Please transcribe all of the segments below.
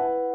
주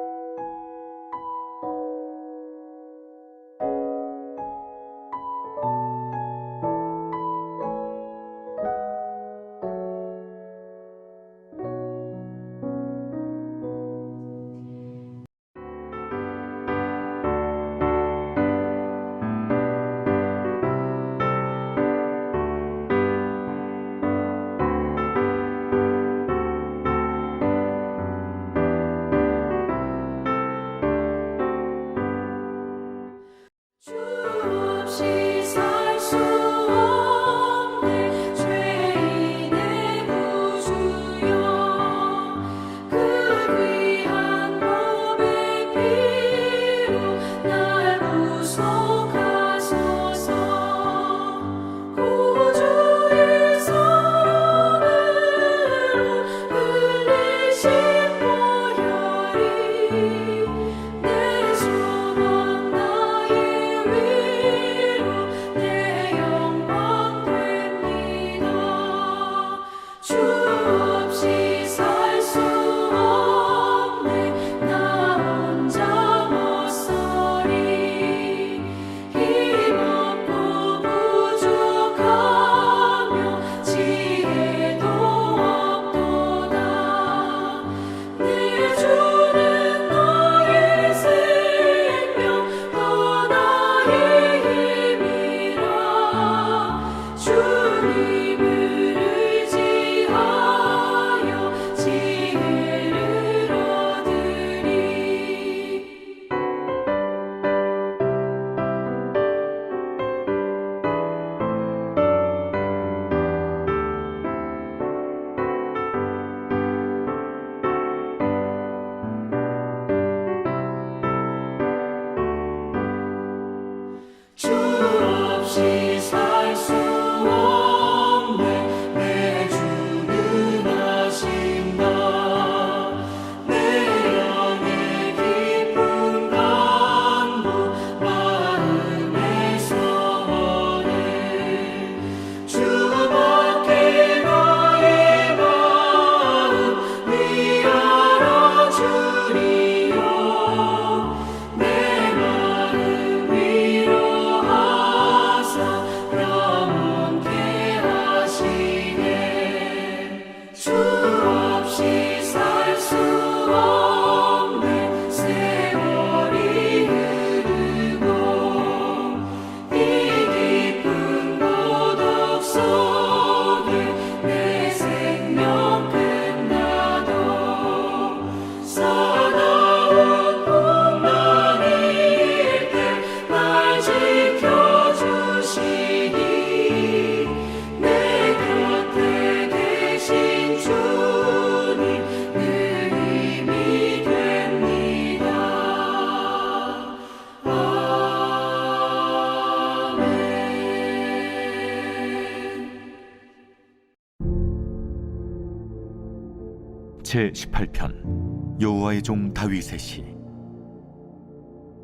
여호와의 종 다윗의 시.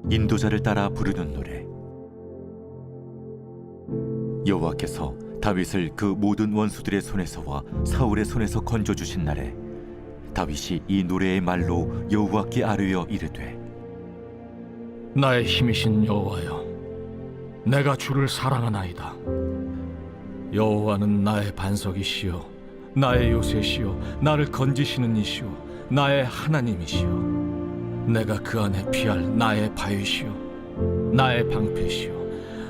인도자를 따라 부르는 노래. 여호와께서 다윗을 그 모든 원수들의 손에서와 사울의 손에서 건져 주신 날에 다윗이 이 노래의 말로 여호와께 아뢰어 이르되 나의 힘이신 여호와여 내가 주를 사랑하나이다. 여호와는 나의 반석이시요 나의 요새시요 나를 건지시는 이시요 나의 하나님이시요 내가 그 안에 피할 나의 바위시요 나의 방패시요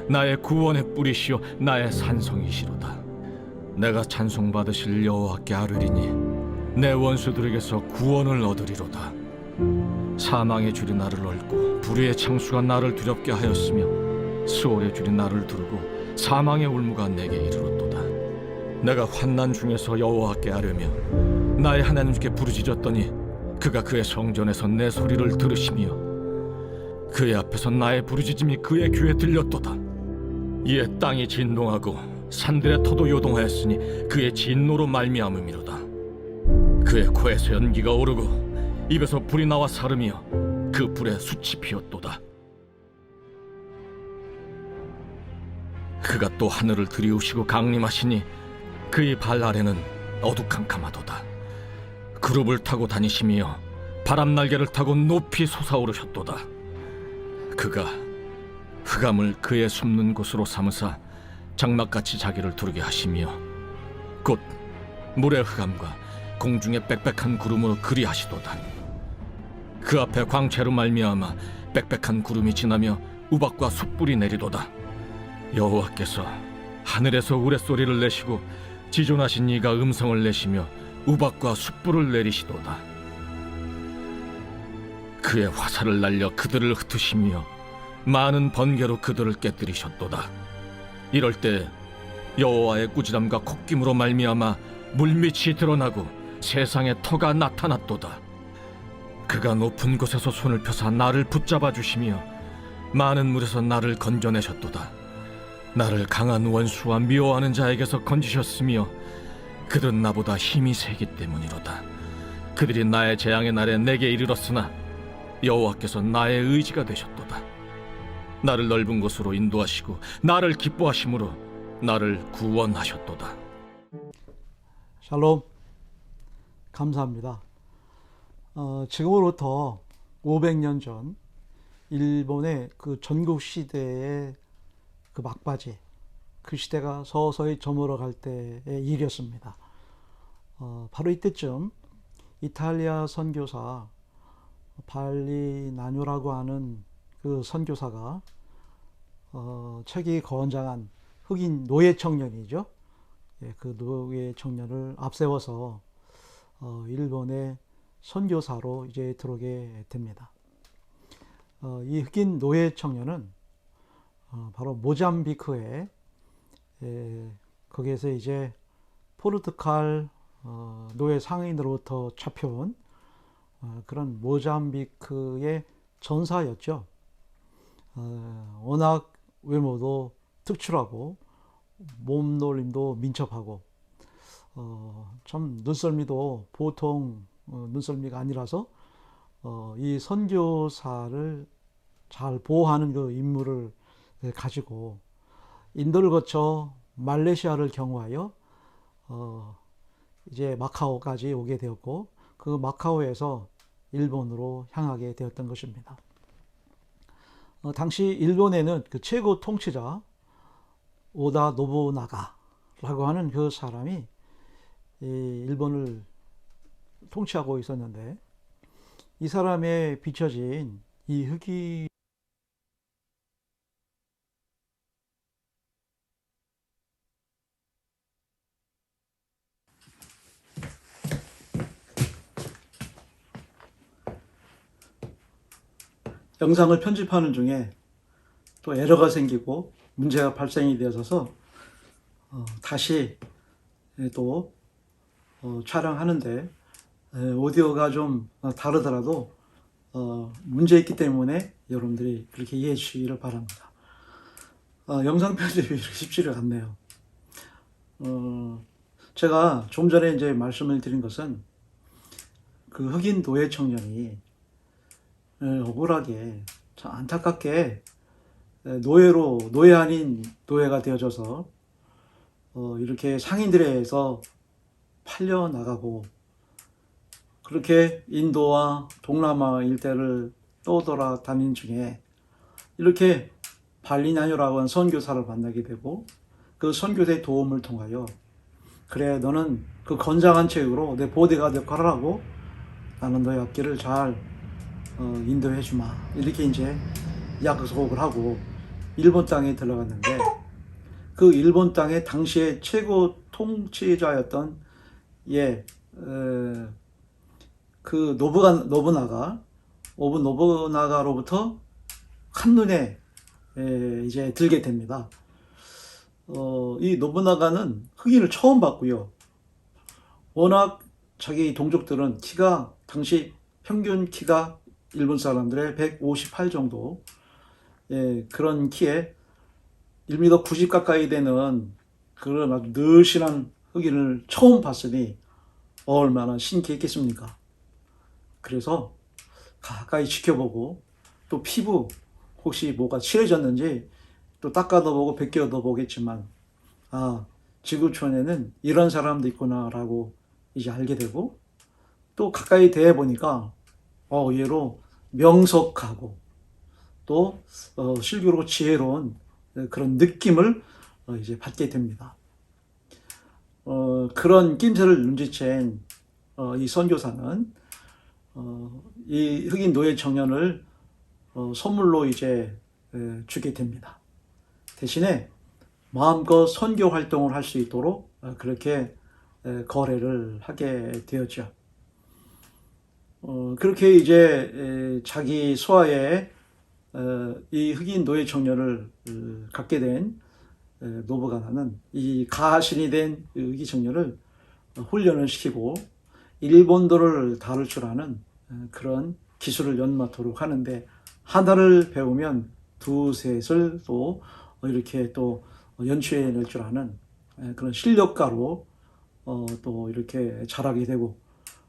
나의 구원의 뿌리시요 나의 산성이시로다. 내가 찬송받으실 여호와께 아뢰리니 내 원수들에게서 구원을 얻으리로다. 사망의 줄이 나를 얽고 불의의 창수가 나를 두렵게 하였으며 수월의 줄이 나를 두르고 사망의 울무가 내게 이르렀도다. 내가 환난 중에서 여호와께 아뢰며 나의 하나님께 부르짖었더니 그가 그의 성전에서 내 소리를 들으시며 그의 앞에서 나의 부르짖음이 그의 귀에 들렸도다 이에 땅이 진동하고 산들의 터도 요동하였으니 그의 진노로 말미암음이로다 그의 코에서 연기가 오르고 입에서 불이 나와 사르며 그 불에 숯이 피었도다. 그가 또 하늘을 들이우시고 강림하시니 그의 발 아래는 어두캄캄하도다. 그룹을 타고 다니시며 바람 날개를 타고 높이 솟아오르셨도다. 그가 흑암을 그의 숨는 곳으로 삼으사 장막같이 자기를 두르게 하시며 곧 물의 흑암과 공중의 빽빽한 구름으로 그리하시도다. 그 앞에 광채로 말미암아 빽빽한 구름이 지나며 우박과 숯불이 내리도다. 여호와께서 하늘에서 우레소리를 내시고 지존하신 이가 음성을 내시며 우박과 숯불을 내리시도다. 그의 화살을 날려 그들을 흩으시며 많은 번개로 그들을 깨뜨리셨도다. 이럴 때 여호와의 꾸지람과 콧김으로 말미암아 물밑이 드러나고 세상에 터가 나타났도다. 그가 높은 곳에서 손을 펴사 나를 붙잡아 주시며 많은 물에서 나를 건져내셨도다. 나를 강한 원수와 미워하는 자에게서 건지셨으며 그들은 나보다 힘이 세기 때문이로다. 그들이 나의 재앙의 날에 내게 이르렀으나 여호와께서 나의 의지가 되셨도다. 나를 넓은 곳으로 인도하시고 나를 기뻐하심으로 나를 구원하셨도다. 샬롬. 감사합니다. 어, 지금으로부터 500년 전 일본의 그 전국 시대의 그 막바지 그 시대가 서서히 저물어 갈 때의 일이었습니다. 어, 바로 이때쯤 이탈리아 선교사 발리 나뇨라고 하는 그 선교사가 어, 책이 거원장한 흑인 노예 청년이죠. 예, 그 노예 청년을 앞세워서 어, 일본의 선교사로 이제 들어오게 됩니다. 어, 이 흑인 노예 청년은 어, 바로 모잠비크에 에, 거기에서 이제 포르투갈 어, 노예 상인으로부터 잡혀온 어, 그런 모잠비크의 전사였죠. 어, 워낙 외모도 특출하고 몸놀림도 민첩하고 어, 참 눈썰미도 보통 어, 눈썰미가 아니라서 어, 이 선교사를 잘 보호하는 그 임무를 가지고 인도를 거쳐 말레이시아를 경유하여 어, 이제 마카오까지 오게 되었고 그 마카오에서 일본으로 향하게 되었던 것입니다. 어, 당시 일본에는 그 최고 통치자 오다 노부나가라고 하는 그 사람이 이 일본을 통치하고 있었는데 이 사람의 비춰진 이 흑이 영상을 편집하는 중에 또 에러가 생기고 문제가 발생이 되어서 어, 다시 또 어, 촬영하는데 에, 오디오가 좀 어, 다르더라도 어, 문제 있기 때문에 여러분들이 그렇게 이해해 주시기를 바랍니다. 어, 영상 편집이 이렇게 쉽지가 않네요. 어, 제가 좀 전에 이제 말씀을 드린 것은 그 흑인 노예 청년이 에, 억울하게 참 안타깝게 에, 노예로 노예 아닌 노예가 되어져서 어, 이렇게 상인들에 의해서 팔려 나가고 그렇게 인도와 동남아 일대를 떠돌아 다닌 중에 이렇게 발리나뇨라고 하는 선교사를 만나게 되고 그 선교사의 도움을 통하여 그래 너는 그 건장한 체육으로 내 보디가드 역할을 하고 나는 너의 앞길을 잘 어, 인도해 주마 이렇게 이제 약속을 하고 일본 땅에 들어갔는데 그 일본 땅의 당시의 최고 통치자였던 예, 어, 그 노부가 노부나가 오브 노부나가로부터 한눈에 에, 이제 들게 됩니다. 어, 이 노부나가는 흑인을 처음 봤고요. 워낙 자기 동족들은 키가 당시 평균 키가 일본 사람들의 158 정도 예, 그런 키에 1m 90 가까이 되는 그런 아주 늘씬한 흑인을 처음 봤으니 얼마나 신기했겠습니까? 그래서 가까이 지켜보고 또 피부 혹시 뭐가 칠해졌는지 또 닦아도 벗겨도 보겠지만 아 지구촌에는 이런 사람도 있구나라고 이제 알게 되고 또 가까이 대해 보니까 어, 의외로 명석하고 또 어, 실교로 지혜로운 그런 느낌을 어, 이제 받게 됩니다. 어, 그런 낌새를 눈치챈 어, 이 선교사는 어, 이 흑인 노예 청년을 어, 선물로 이제 에, 주게 됩니다. 대신에 마음껏 선교 활동을 할 수 있도록 어, 그렇게 에, 거래를 하게 되었죠. 어, 그렇게 이제 에, 자기 소아에 어, 이 흑인 노예 청년을 어, 갖게 된 에, 노부가나는 이 가신이 된 흑인 청년을 훈련을 시키고 일본도를 다룰 줄 아는 어, 그런 기술을 연마토록 하는데 하나를 배우면 두셋을 또 이렇게 또 연주해낼 줄 아는 에, 그런 실력가로 어, 또 이렇게 자라게 되고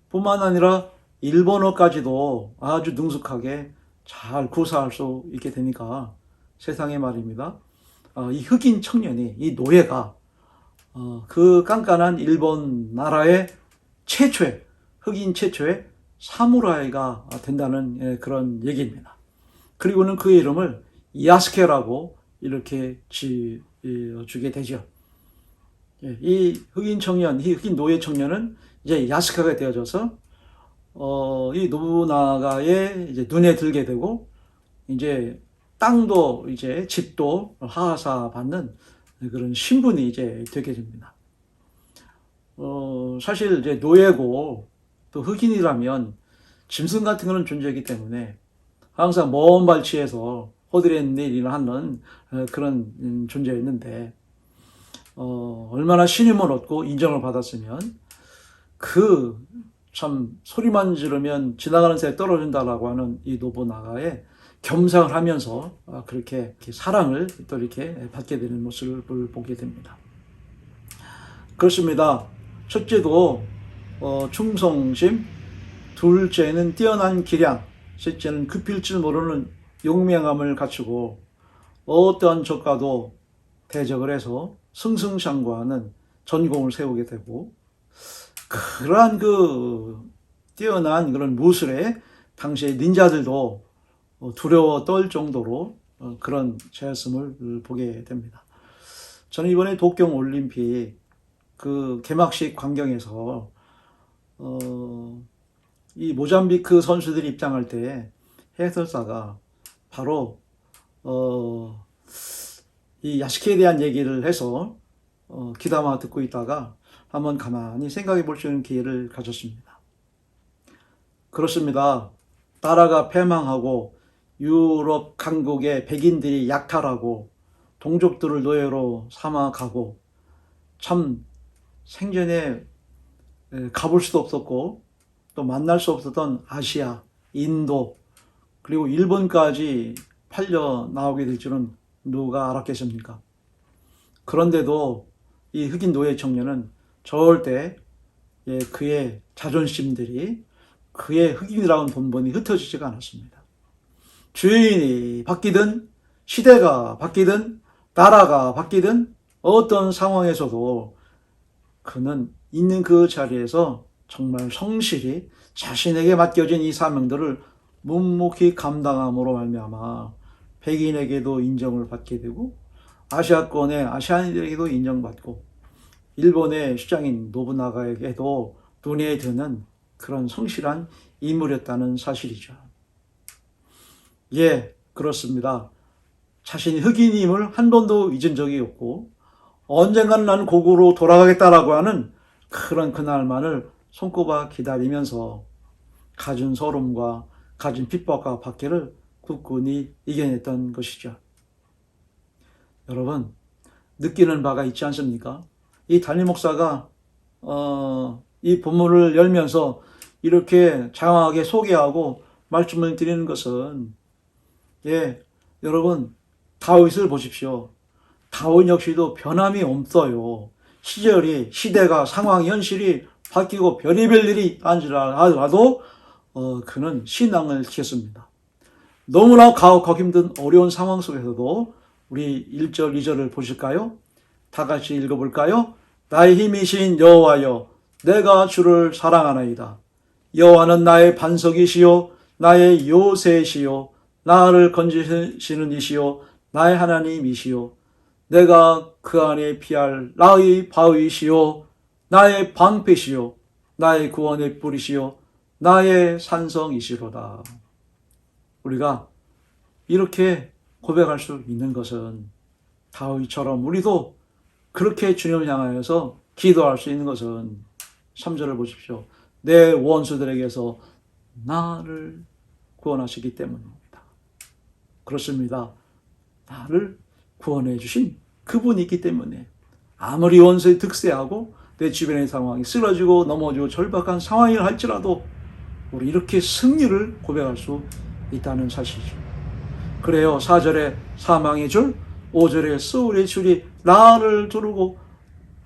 뿐만 아니라 일본어까지도 아주 능숙하게 잘 구사할 수 있게 되니까 세상에 말입니다. 어, 이 흑인 청년이 이 노예가 어, 그 깐깐한 일본 나라의 최초의 흑인 최초의 사무라이가 된다는 예, 그런 얘기입니다. 그리고는 그의 이름을 야스케라고 이렇게 지어주게 되죠. 예, 이 흑인 청년, 이 흑인 노예 청년은 이제 야스카가 되어져서 어, 이 노부나가의 이제 눈에 들게 되고 이제 땅도 이제 집도 하사 받는 그런 신분이 이제 되게 됩니다. 어, 사실 이제 노예고 또 흑인이라면 짐승 같은 거는 존재이기 때문에 항상 먼 발치에서 허드렛 일을 하는 어, 그런 음, 존재였는데 어, 얼마나 신임을 얻고 인정을 받았으면 그 참 소리만 지르면 지나가는 새에 떨어진다라고 하는 이 노부나가의 겸상을 하면서 아, 그렇게 사랑을 또 이렇게 받게 되는 모습을 보게 됩니다. 그렇습니다. 첫째도 어, 충성심, 둘째는 뛰어난 기량, 셋째는 급힐 줄 모르는 용맹함을 갖추고 어떠한 적과도 대적을 해서 승승장구하는 전공을 세우게 되고 그러한 그 뛰어난 그런 무술에 당시의 닌자들도 어, 두려워 떨 정도로 어, 그런 제였음을 보게 됩니다. 저는 이번에 도쿄 올림픽 그 개막식 광경에서 어, 이 모잠비크 선수들이 입장할 때 해설사가 바로 어, 이 야시케에 대한 얘기를 해서 어, 귀담아 듣고 있다가 한번 가만히 생각해 볼 수 있는 기회를 가졌습니다. 그렇습니다. 나라가 패망하고 유럽 강국의 백인들이 약탈하고 동족들을 노예로 삼아가고 참 생전에 에, 가볼 수도 없었고 또 만날 수 없었던 아시아, 인도 그리고 일본까지 팔려 나오게 될 줄은 누가 알았겠습니까? 그런데도 이 흑인 노예 청년은 절대 예, 그의 자존심들이 그의 흑인이라는 본본이 흩어지지가 않았습니다. 주인이 바뀌든 시대가 바뀌든 나라가 바뀌든 어떤 상황에서도 그는 있는 그 자리에서 정말 성실히 자신에게 맡겨진 이 사명들을 묵묵히 감당함으로 말미암아 백인에게도 인정을 받게 되고 아시아권의 아시아인들에게도 인정받고 일본의 수장인 노부나가에게도 눈에 드는 그런 성실한 인물이었다는 사실이죠. 예, 그렇습니다. 자신이 흑인임을 한 번도 잊은 적이 없고 언젠가는 나는 고국으로 돌아가겠다라고 하는 그런 그날만을 손꼽아 기다리면서 가진 서름과 가진 핍박과 박해를 굳건히 이겨냈던 것이죠. 여러분 느끼는 바가 있지 않습니까? 이 담임 목사가 어, 이 본문을 열면서 이렇게 장황하게 소개하고 말씀을 드리는 것은 예 여러분 다윗을 보십시오. 다윗 역시도 변함이 없어요. 시절이 시대가 상황 현실이 바뀌고 별의별 일이 안지라도 어, 그는 신앙을 지켰습니다. 너무나 가혹하고 힘든 어려운 상황 속에서도 우리 1절, 2절을 보실까요? 다 같이 읽어볼까요? 나의 힘이신 여호와여, 내가 주를 사랑하나이다. 여호와는 나의 반석이시요, 나의 요새시요 나를 건지시는 이시요 나의 하나님이시요 내가 그 안에 피할 나의 바위시요 나의 방패시요 나의 구원의 뿌리시요 나의 산성이시로다. 우리가 이렇게 고백할 수 있는 것은 다윗처럼 우리도 그렇게 주님을 향하여서 기도할 수 있는 것은 3절을 보십시오. 내 원수들에게서 나를 구원하시기 때문입니다. 그렇습니다. 나를 구원해 주신 그분이 있기 때문에 아무리 원수에 득세하고 내 주변의 상황이 쓰러지고 넘어지고 절박한 상황이 할지라도 우리 이렇게 승리를 고백할 수 있다는 사실이죠. 그래요. 4절에 사망의 줄, 5절에 소울의 줄이 나를 두르고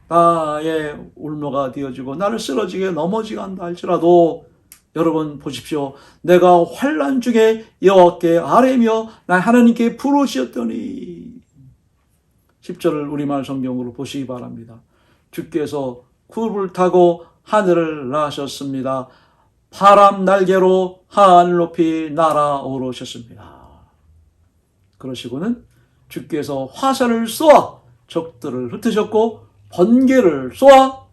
나의 울모가 되어지고 나를 쓰러지게 넘어지게 한다 할지라도 여러분 보십시오. 내가 환란 중에 여호와께 아뢰며 나 하나님께 부르시었더니 10절을 우리말 성경으로 보시기 바랍니다. 주께서 굴을 타고 하늘을 나셨습니다. 바람 날개로 하늘 높이 날아오르셨습니다. 그러시고는 주께서 화살을 쏘아 적들을 흩으셨고 번개를 쏘아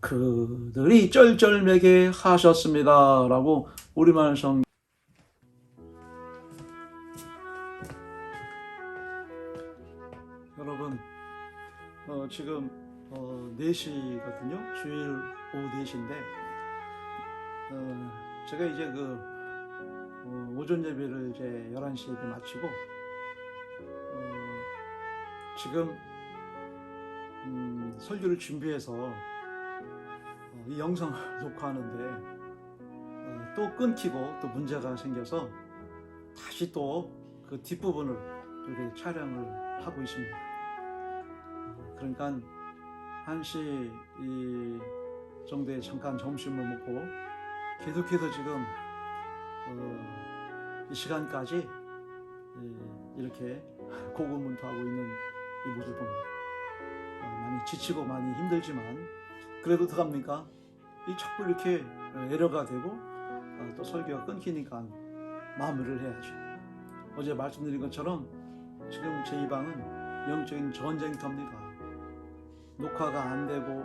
그들이 쩔쩔매게 하셨습니다. 라고 우리말 성 여러분 어, 지금 어, 4시거든요. 주일 오후 4시인데 어, 제가 이제 그 어, 오전 예배를 이제 11시에 이제 마치고 어, 지금 음, 설교를 준비해서 어, 이 영상을 녹화하는데 어, 또 끊기고 또 문제가 생겨서 다시 또 그 뒷부분을 또 이렇게 촬영을 하고 있습니다. 어, 그러니까 1시 이 정도에 잠깐 점심을 먹고 계속해서 지금 어, 이 시간까지 이- 이렇게 고군분투하고 있는 이 모습을 봅니다. 어, 많이 지치고 많이 힘들지만 그래도 어떡합니까? 이 자꾸 이렇게 에러가 되고 어, 또 설교가 끊기니까 마무리를 해야죠. 어제 말씀드린 것처럼 지금 제 이 방은 영적인 전쟁터입니다. 녹화가 안 되고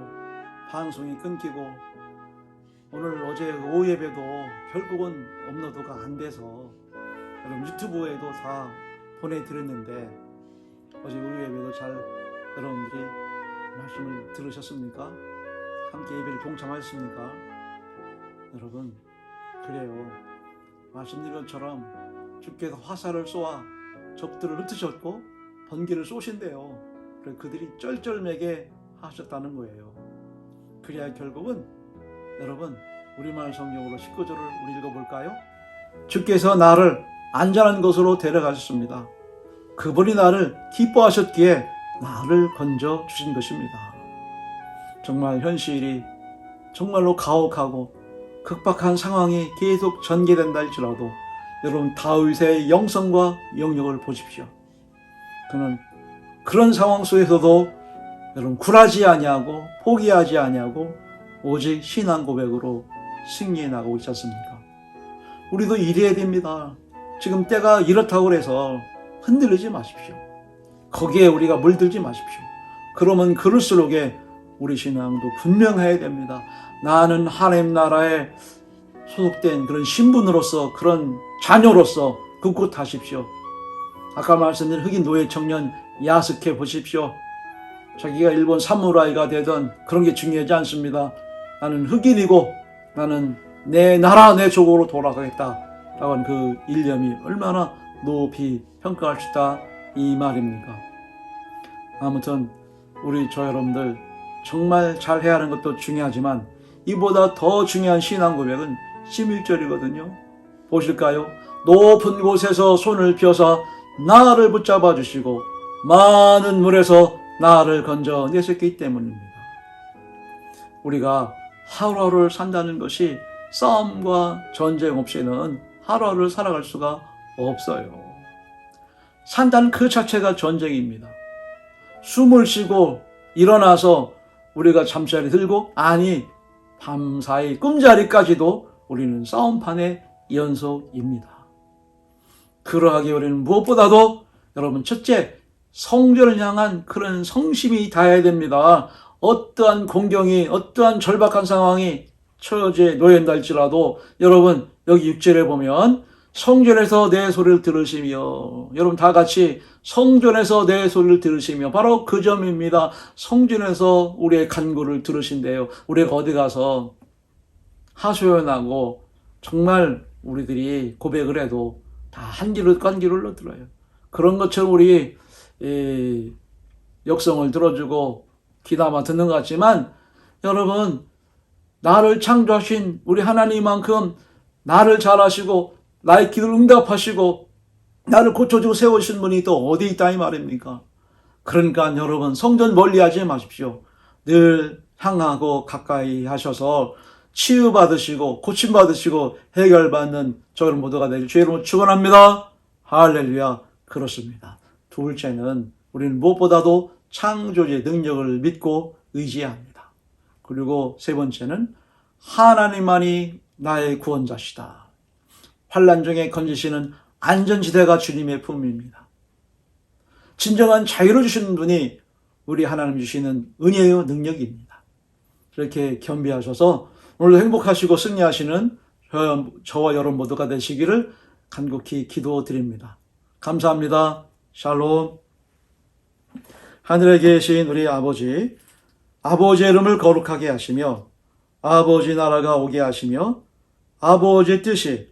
방송이 끊기고 오늘 어제 오후 예배도 결국은 업로드가 안 돼서 여러분 유튜브에도 다 보내드렸는데 어제 오후 예배도 잘 여러분들이 말씀을 들으셨습니까? 함께 예배를 동참하셨습니까? 여러분 그래요 말씀드린 것처럼 주께서 화살을 쏘아 적들을 흩으셨고 번개를 쏘신대요 그래 그들이 쩔쩔매게 하셨다는 거예요 그래야 결국은 여러분 우리말 성경으로 19절을 우리 읽어볼까요? 주께서 나를 안전한 곳으로 데려가셨습니다. 그분이 나를 기뻐하셨기에 나를 건져 주신 것입니다. 정말 현실이 정말로 가혹하고 극박한 상황이 계속 전개된다 할지라도 여러분 다윗의 영성과 영역을 보십시오. 그는 그런 상황 속에서도 여러분 굴하지 아니하고 포기하지 아니하고 오직 신앙 고백으로 승리해 나가고 있지 않습니까? 우리도 이래야 됩니다. 지금 때가 이렇다고 해서 흔들리지 마십시오. 거기에 우리가 물들지 마십시오. 그러면 그럴수록에 우리 신앙도 분명해야 됩니다. 나는 하나님 나라에 소속된 그런 신분으로서 그런 자녀로서 굳굳하십시오. 아까 말씀드린 흑인 노예 청년 야스케 보십시오. 자기가 일본 사무라이가 되던 그런 게 중요하지 않습니다. 나는 흑인이고 나는 내 나라 내 조국으로 돌아가겠다. 라고 하는 그 일념이 얼마나 높이 평가할 수 있다 이 말입니까? 아무튼 우리 저 여러분들 정말 잘 해야 하는 것도 중요하지만 이보다 더 중요한 신앙 고백은 11절이거든요. 보실까요? 높은 곳에서 손을 펴서 나를 붙잡아 주시고 많은 물에서 나를 건져내셨기 때문입니다. 우리가 하루하루를 산다는 것이 싸움과 전쟁 없이는 하루하루를 살아갈 수가 없어요. 산다는 그 자체가 전쟁입니다. 숨을 쉬고 일어나서 우리가 잠자리 들고 아니 밤사이 꿈자리까지도 우리는 싸움판에 연속입니다. 그러하기 우리는 무엇보다도 여러분 첫째 성전을 향한 그런 성심이 다해야 됩니다. 어떠한 공경이 어떠한 절박한 상황이 처지에 놓인다 할지라도 여러분 여기 6절에 보면 성전에서 내 소리를 들으시며 여러분 다 같이 성전에서 내 소리를 들으시며 바로 그 점입니다. 성전에서 우리의 간구를 들으신대요. 우리가 어디 가서 하소연하고 정말 우리들이 고백을 해도 다 한 귀로 깐 귀로 들어요. 그런 것처럼 우리 이 역성을 들어주고 귀담아 듣는 것 같지만 여러분 나를 창조하신 우리 하나님만큼 나를 잘 아시고 나의 기도를 응답하시고 나를 고쳐주고 세우신 분이 또 어디 있다 이 말입니까? 그러니까 여러분 성전 멀리하지 마십시오. 늘 향하고 가까이 하셔서 치유받으시고 고침받으시고 해결받는 저를 모두가 주의 이름으로 축원합니다. 할렐루야 그렇습니다. 둘째는 우리는 무엇보다도 창조주의 능력을 믿고 의지합니다. 그리고 세 번째는 하나님만이 나의 구원자시다. 환란 중에 건지시는 안전지대가 주님의 품입니다. 진정한 자유를 주시는 분이 우리 하나님 주시는 은혜의 능력입니다. 이렇게 겸비하셔서 오늘도 행복하시고 승리하시는 저, 저와 여러분 모두가 되시기를 간곡히 기도드립니다. 감사합니다. 샬롬. 하늘에 계신 우리 아버지, 아버지의 이름을 거룩하게 하시며, 아버지 나라가 오게 하시며, 아버지의 뜻이